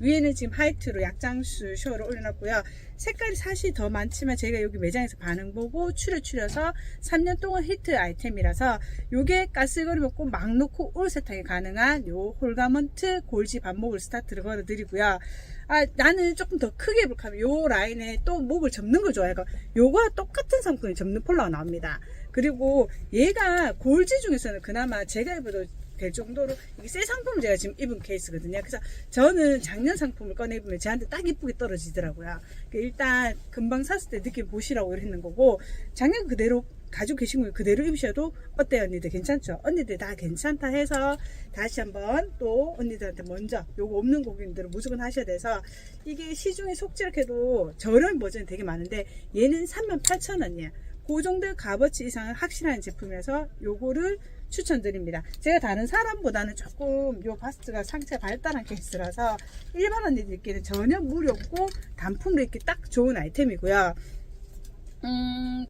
위에는 지금 하이트로 약장수 쇼를 올려놨고요. 색깔이 사실 더 많지만 제가 여기 매장에서 반응 보고 추려 추려서 3년 동안 히트 아이템이라서 요게 가스거리 먹고 막 놓고 올 세탁이 가능한 요 홀가먼트 골지 반목을 스타트를 걸어 드리고요. 아, 나는 조금 더 크게 해볼까 하면 요 라인에 또 목을 접는 걸 좋아해요. 요거와 똑같은 상품이 접는 폴라가 나옵니다. 그리고 얘가 골지 중에서는 그나마 제가 입어도 될 정도로 이게 새 상품을 제가 지금 입은 케이스거든요. 그래서 저는 작년 상품을 꺼내보면 저한테 딱 이쁘게 떨어지더라고요. 그 일단 금방 샀을 때 느낌 보시라고 했는 거고 작년 그대로 가지고 계신 거 그대로 입으셔도 어때요 언니들 괜찮죠? 언니들 다 괜찮다 해서 다시 한번 또 언니들한테 먼저 요거 없는 고객님들은 무조건 하셔야 돼서 이게 시중에 속지락해도 저렴 버전이 되게 많은데 얘는 38,000원이에 요. 그 값어치 이상은 확실한 제품이라서 요거를 추천드립니다. 제가 다른 사람보다는 조금 요 바스트가 상체가 발달한 케이스라서 일반 언니들끼리는 전혀 무리 없고 단품으로 입기 딱 좋은 아이템이고요. 음,